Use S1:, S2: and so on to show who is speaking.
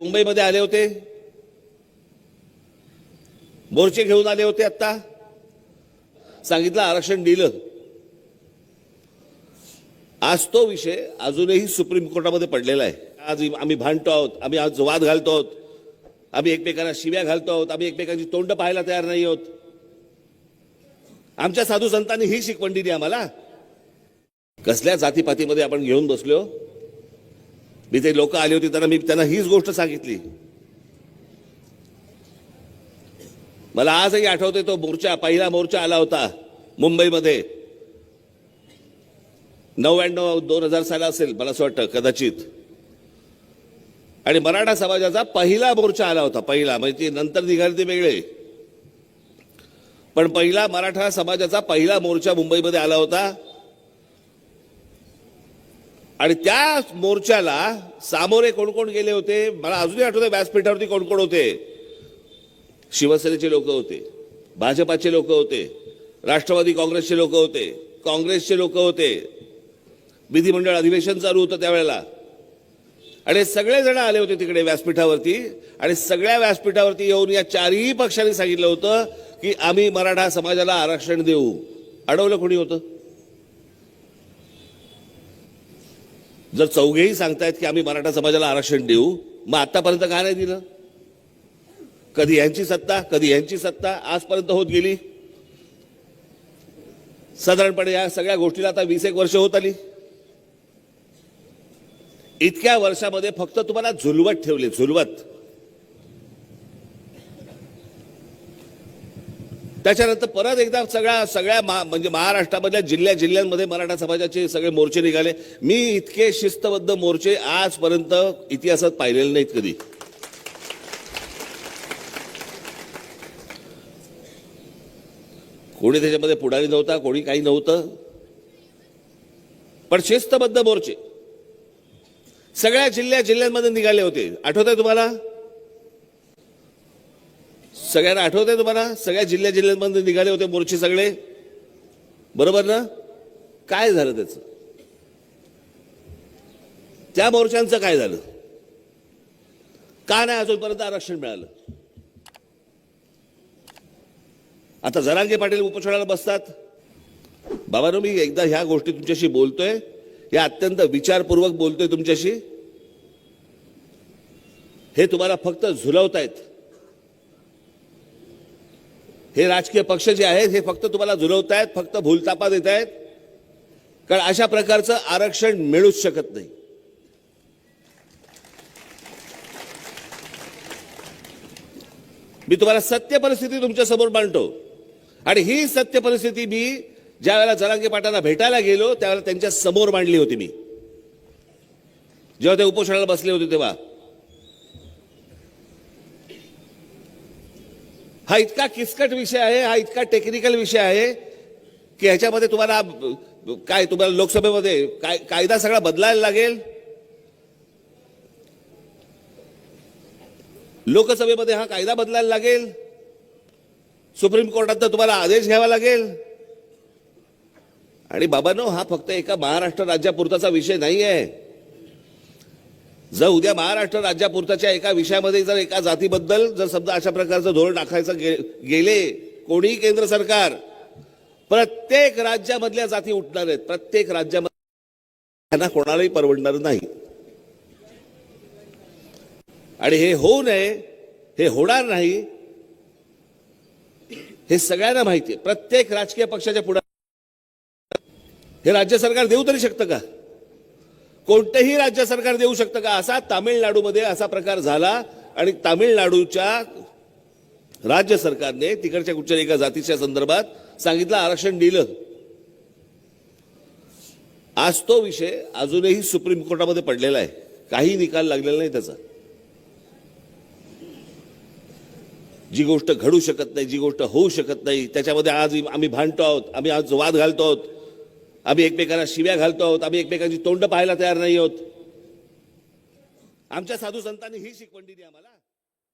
S1: मुंबईमध्ये आले होते. मोर्चे घेऊन आले होते आत्ता. सांगितलं आरक्षण दिलं. आज तो विषय अजूनही सुप्रीम कोर्टामध्ये पडलेला आहे. आज आम्ही भांडतो आहोत आम्ही आज वाद घालतो आहोत. आम्ही एकमेकांना शिव्या घालतो आहोत आम्ही एकमेकांची तोंड पाहायला तयार नाही आहोत. आमच्या साधू संतांनी ही शिकवण दिली आम्हाला. कसल्या जातीपातीमध्ये आपण घेऊन बसलो? मी ते लोक आले होते त्यांना मी त्यांना हीच गोष्ट सांगितली. मला आजही आठवते तो मोर्चा पहिला मोर्चा आला होता मुंबईमध्ये. नव्याण्णव दोन हजार साला असेल मला असं वाटतं कदाचित. आणि मराठा समाजाचा पहिला मोर्चा आला होता पहिला. म्हणजे ते नंतर निघाले ते वेगळे. पण पहिला मराठा समाजाचा पहिला मोर्चा मुंबईमध्ये आला होता. आणि त्या मोर्चाला सामोरे कोण कोण गेले होते? मला अजूनही आठवतं व्यासपीठावरती कोण कोण होते? शिवसेनेचे लोक होते भाजपाचे लोक होते राष्ट्रवादी काँग्रेसचे लोक होते काँग्रेसचे लोक होते. विधिमंडळ अधिवेशन चालू होतं त्यावेळेला. आणि सगळेजण आले होते तिकडे व्यासपीठावरती. आणि सगळ्या व्यासपीठावरती येऊन या चारही पक्षांनी सांगितलं होतं की आम्ही मराठा समाजाला आरक्षण देऊ. अडवलं कोणी होतं? जर चौघेही सांगतायत की आम्ही मराठा समाजाला आरक्षण देऊ मग आतापर्यंत का नाही दिलं? कधी यांची सत्ता कधी यांची सत्ता आजपर्यंत होत गेली. साधारणपणे या सगळ्या गोष्टीला आता वीस एक वर्ष होत आली. इतक्या वर्षामध्ये फक्त तुम्हाला झुलवत ठेवले झुलवत. त्याच्यानंतर परत एकदा सगळ्या सगळ्या महा- म्हणजे महाराष्ट्रामधल्या जिल्ह्या जिल्ह्यांमध्ये मराठा समाजाचे सगळे मोर्चे निघाले. मी इतके शिस्तबद्ध मोर्चे आजपर्यंत इतिहासात पाहिलेले नाहीत कधी. कोणी त्याच्यामध्ये पुढारी नव्हता कोणी काही नव्हतं. पण शिस्तबद्ध मोर्चे सगळ्या जिल्ह्या जिल्ह्यांमध्ये निघाले होते. आठवत आहे तुम्हाला? सगळ्यांना आठवत आहे तुम्हाला? सगळ्या जिल्ह्या जिल्ह्यांमध्ये निघाले होते मोर्चे सगळे? बरोबर ना? काय झालं त्याचं? त्या मोर्चांचं काय झालं? का नाही अजूनपर्यंत आरक्षण मिळालं? आता जरांगे पाटील उपोषणाला बसतात. बाबानो मी एकदा ह्या गोष्टी तुमच्याशी बोलतोय. या अत्यंत विचारपूर्वक बोलतोय तुमच्याशी. हे तुम्हाला फक्त झुलवतायत. हे राजकीय पक्ष जे आहेत हे फक्त तुम्हाला झुलवतायत फक्त भूलतापा देत आहेत कारण अशा प्रकारचं आरक्षण मिळूच शकत नाही. मी तुम्हाला सत्य परिस्थिती तुमच्यासमोर मांडतो. आणि ही सत्य परिस्थिती मी ज्या वेळेला जरांगे पाटांना भेटायला गेलो त्यावेळेला त्यांच्यासमोर मांडली होती मी. जेव्हा ते उपोषणाला बसले होते तेव्हा. हा इतका किचकट विषय आहे हा इतका टेक्निकल विषय आहे की ह्याच्यामध्ये तुम्हाला काय तुम्हाला लोकसभेमध्ये काय कायदा सगळा बदलायला लागेल? लोकसभेमध्ये हा कायदा बदलायला लागेल? सुप्रीम कोर्टात तुम्हाला आदेश घ्यावा लागेल? आणि बाबांनो हा फक्त एका महाराष्ट्र राज्यापुरताचा विषय नाही आहे जर उद्या महाराष्ट्र राज्यापुरताच्या एका विषयामध्ये जर एका जातीबद्दल जर समजा अशा प्रकारचं धोरण आखायचं गे, गेले कोणीही केंद्र सरकार प्रत्येक राज्यामधल्या जाती उठणार आहेत. प्रत्येक राज्यामध्ये त्यांना कोणालाही परवडणार नाही. आणि हे होऊ नये हे होणार नाही हे सगळ्यांना माहिती आहे. प्रत्येक राजकीय पक्षाच्या पुढे हे राज्य सरकार देऊ तरी शकतं का? कोणतंही राज्य सरकार देऊ शकतं का? असा तामिळनाडूमध्ये असा प्रकार झाला आणि तामिळनाडूच्या राज्य सरकारने तिकडच्या कुठच्या एका जातीच्या संदर्भात सांगितलं आरक्षण दिलं. आज तो विषय अजूनही सुप्रीम कोर्टामध्ये पडलेला आहे. काही निकाल लागलेला नाही त्याचा. जी गोष्ट घडू शकत नाही जी गोष्ट होऊ शकत नाही त्याच्यामध्ये आज आम्ही भांडतो आहोत आम्ही आज वाद घालतो आहोत. आम्ही एकमेकांना शिव्या घालतो आहोत आम्ही एकमेकांची तोंड पाहायला तयार नाही आहोत. आमच्या साधू संतांनी ही शिकवण दिली आम्हाला.